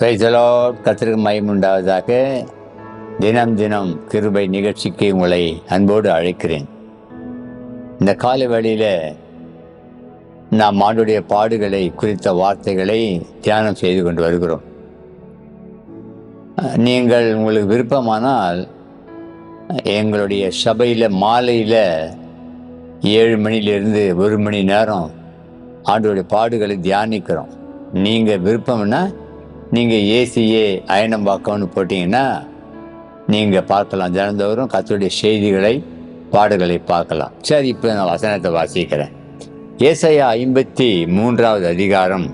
பேசலோ கத்திற்கு மயம் உண்டாவதாக. தினம் தினம் கிருபை நிகழ்ச்சிக்கு உங்களை அன்போடு அழைக்கிறேன். இந்த கால வேளையில் நாம் ஆண்டுடைய பாடுகளை குறித்த வார்த்தைகளை தியானம் செய்து கொண்டு வருகிறோம். நீங்கள் உங்களுக்கு விருப்பமானால் எங்களுடைய சபையில் மாலையில் ஏழு மணிலிருந்து ஒரு மணி நேரம் ஆண்டோடைய பாடுகளை தியானிக்கிறோம். நீங்கள் விருப்பம்னா நீங்கள் ஏசிஏ அயனம்பாக்கம்னு போட்டிங்கன்னா நீங்கள் பார்க்கலாம். தினந்தோறும் கத்தருடைய செய்திகளை பாடுகளை பார்க்கலாம். சரி இப்போ நான் வசனத்தை வாசிக்கிறேன். ஏசையா ஐம்பத்தி மூன்றாவது அதிகாரம்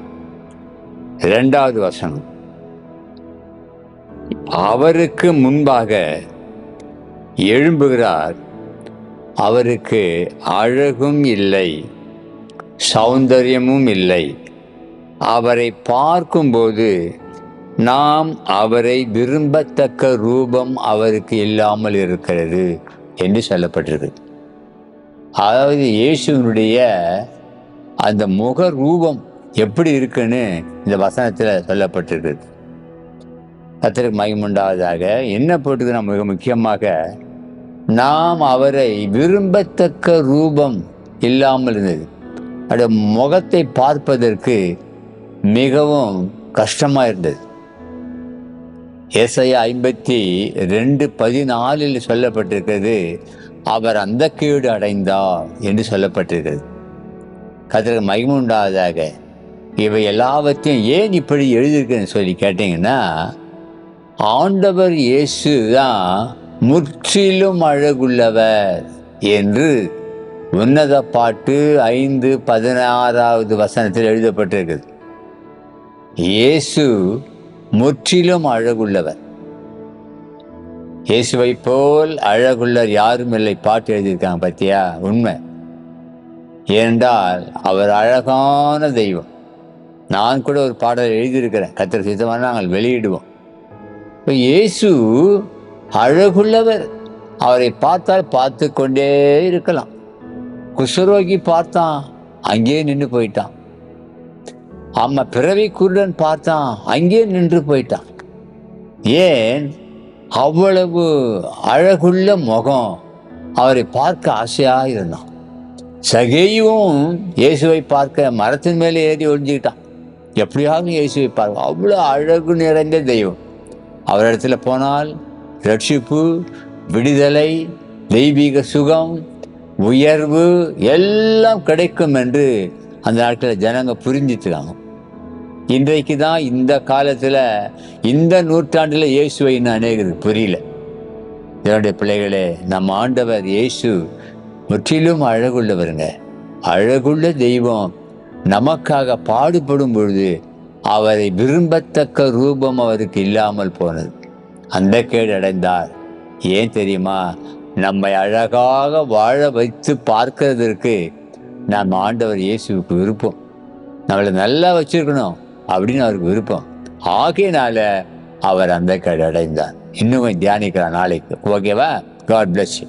ரெண்டாவது வசனம். அவருக்கு முன்பாக எழும்புகிறார். அவருக்கு அழகும் இல்லை சௌந்தரியமும் இல்லை. அவரை பார்க்கும்போது நாம் அவரை விரும்பத்தக்க ரூபம் அவருக்கு இல்லாமல் இருக்கிறது என்று சொல்லப்பட்டிருக்கு. அதாவது இயேசுனுடைய அந்த முக ரூபம் எப்படி இருக்குன்னு இந்த வசனத்தில் சொல்லப்பட்டிருக்கு. கத்திற்கு மகிமுண்டாவதாக என்ன போட்டுக்கிறோம் மிக முக்கியமாக நாம் அவரை விரும்பத்தக்க ரூபம் இல்லாமல் இருந்தது. அவருடைய முகத்தை பார்ப்பதற்கு மிகவும் கஷ்டமாக இருந்தது. ஏசையா ஐம்பத்தி ரெண்டு பதினாலில் சொல்லப்பட்டிருக்கிறது அவர் அந்த கீடு அடைந்தார் என்று சொல்லப்பட்டிருக்கிறது. கத்திற்கு மகிமுண்டாவதாக இவை எல்லாவற்றையும் ஏன் இப்படி எழுதியிருக்குன்னு சொல்லி கேட்டிங்கன்னா ஆண்டவர் இயேசு தான் முற்றிலும் அழகுள்ளவர் என்று உன்னத பாட்டு ஐந்து பதினாறாவது வசனத்தில் எழுதப்பட்டிருக்கிறது. இயேசு முற்றிலும் அழகுள்ளவர். இயேசுவை போல் அழகுள்ளர் யாரும் இல்லை. பாட்டு எழுதியிருக்காங்க பத்தியா? உண்மை. ஏனென்றால் அவர் அழகான தெய்வம். நான் கூட ஒரு பாடல் எழுதியிருக்கிறேன். கத்திர சித்தமாக நாங்கள் வெளியிடுவோம். இப்போ இயேசு அழகுள்ளவர். அவரை பார்த்தால் பார்த்து கொண்டே இருக்கலாம். குஷ்ரோகி பார்த்தான். அங்கேயே நின்று போயிட்டான். ஆமா பிறவி குருடன் பார்த்தான். அங்கேயே நின்று போயிட்டான். ஏன்? அவ்வளவு அழகுள்ள முகம். அவரை பார்க்க ஆசையாக இருந்தான். சகையும் இயேசுவை பார்க்க மரத்தின் மேலே ஏறி ஒழிஞ்சுக்கிட்டான் எப்படியாவது இயேசுவை பார்க்க. அவ்வளோ அழகு நிறைந்த தெய்வம். அவரிடத்துல போனால் ரட்சிப்பு விடுதலை தெய்வீக சுகம் உயர்வு எல்லாம் கிடைக்கும் என்று அந்த நாட்களில் ஜனங்க புரிஞ்சிட்டுருக்காங்க இன்றைக்கு தான் இந்த காலத்தில் இந்த நூற்றாண்டில் இயேசுவை இன்னும் அநேகருக்கு புரியல. என்னுடைய பிள்ளைகளே நம்ம ஆண்டவர் இயேசு முற்றிலும் அழகுள்ளவருங்க. அழகுள்ள தெய்வம். நமக்காக பாடுபடும் பொழுது அவரை விரும்பத்தக்க ரூபம் அவருக்கு இல்லாமல் போனது. அந்த கேடு அடைந்தார். ஏன் தெரியுமா? நம்மை அழகாக வாழ வைத்து பார்க்கறதற்கு நாம் ஆண்டவர் இயேசுவுக்கு விருப்பம். நம்மளை நல்லா வச்சிருக்கணும். அப்படின்னு அவருக்கு விருப்பம். ஆகையினால அவர் அந்த கடை அடைந்தார். இன்னும் தியானிக்கிறார் நாளைக்கு. ஓகேவா காட் பிளஸ் யூ